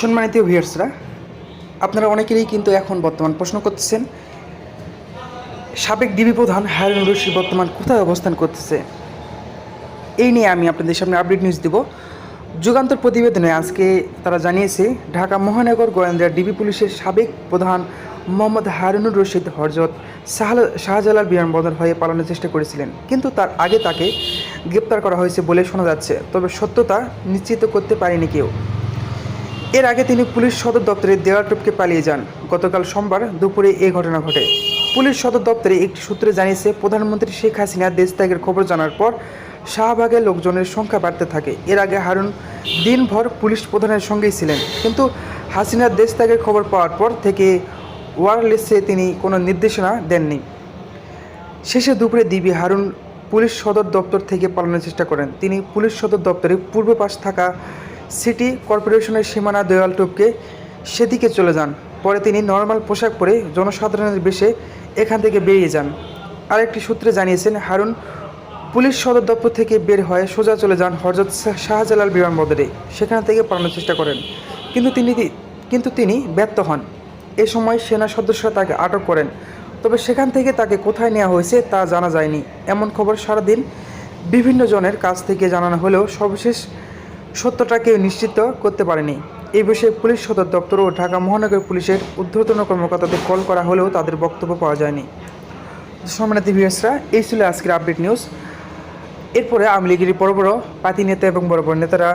সম্মানিত ভিউয়ার্সরা, আপনারা অনেকেরই কিন্তু এখন বর্তমান প্রশ্ন করতেছেন, সাবেক ডিবি প্রধান হারুন রশিদ বর্তমান কোথায় অবস্থান করতেছে? এই নিয়ে আমি আপনাদের সামনে আপডেট নিউজ দেব। যুগান্তর প্রতিবেদনে আজকে তারা জানিয়েছে, ঢাকা মহানগর গোয়েন্দা ডিবি পুলিশের সাবেক প্রধান মোহাম্মদ হারুনুর রশিদ হরজত শাহলা, শাহজালাল বিমানবন্দর হয়ে পালানোর চেষ্টা করেছিলেন। কিন্তু তার আগে তাকে গ্রেপ্তার করা হয়েছে বলে শোনা যাচ্ছে, তবে সত্যতা নিশ্চিত করতে পারেনি কেউ। এর আগে তিনি পুলিশ সদর দপ্তরে দেওয়াল টপকে পালিয়ে যান। গতকাল সোমবার দুপুরে এই ঘটনা ঘটে। পুলিশ সদর দপ্তরে একটি সূত্রে জানিয়েছে, প্রধানমন্ত্রী শেখ হাসিনা দেশ ত্যাগের খবর জানার পর শাহবাগের লোকজনের সংখ্যা বাড়তে থাকে। এর আগে হারুন দিনভর পুলিশ প্রধানের সঙ্গেই ছিলেন। কিন্তু হাসিনার দেশ ত্যাগের খবর পাওয়ার পর থেকে ওয়ারলেসে তিনি কোনো নির্দেশনা দেননি। শেষে দুপুরে দিবি হারুন পুলিশ সদর দপ্তর থেকে পালানোর চেষ্টা করেন। তিনি পুলিশ সদর দপ্তরে পূর্ব পাশ থাকা সিটি কর্পোরেশনের সীমানা দেওয়াল টপকে সেদিকে চলে যান। পরে তিনি নর্মাল পোশাক পরে জনসাধারণের বেশে এখান থেকে বেরিয়ে যান। আরেকটি সূত্রে জানিয়েছেন, হারুন পুলিশ সদর দপ্তর থেকে বের হয়ে সোজা চলে যান হরজত শাহ- শাহজালাল বিমানবন্দরে সেখান থেকে পালানোর চেষ্টা করেন। কিন্তু তিনি কিন্তু তিনি ব্যর্থ হন। এ সময় সেনা সদস্যরা তাকে আটক করেন। তবে সেখান থেকে তাকে কোথায় নেওয়া হয়েছে তা জানা যায়নি। এমন খবর সারাদিন বিভিন্ন জনের কাছ থেকে জানানো হলেও সর্বশেষ সত্যটা কেউ নিশ্চিত করতে পারেনি। এই বিষয়ে পুলিশ সদর দপ্তর ও ঢাকা মহানগর পুলিশের ঊর্ধ্বতন কর্মকর্তাদের কল করা হলেও তাদের বক্তব্য পাওয়া যায়নি। সম্মানিত ভিউয়ার্সরা, এই ছিল আজকের আপডেট নিউজ। এরপরে আওয়ামী লীগের বড় বড় পার্টি নেতা এবং বড় বড় নেতারা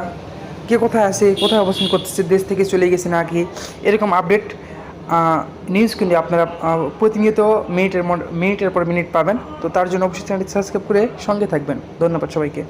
কে কোথায় আছে, কোথায় অবস্থান করতেছে, দেশ থেকে চলে গেছে নাকি, এরকম আপডেট নিউজ কিন্তু আপনারা প্রতিনিয়ত মিনিটের মিনিটের পর মিনিট পাবেন। তো তার জন্য অবশ্যই চ্যানেলটি সাবস্ক্রাইব করে সঙ্গে থাকবেন। ধন্যবাদ সবাইকে।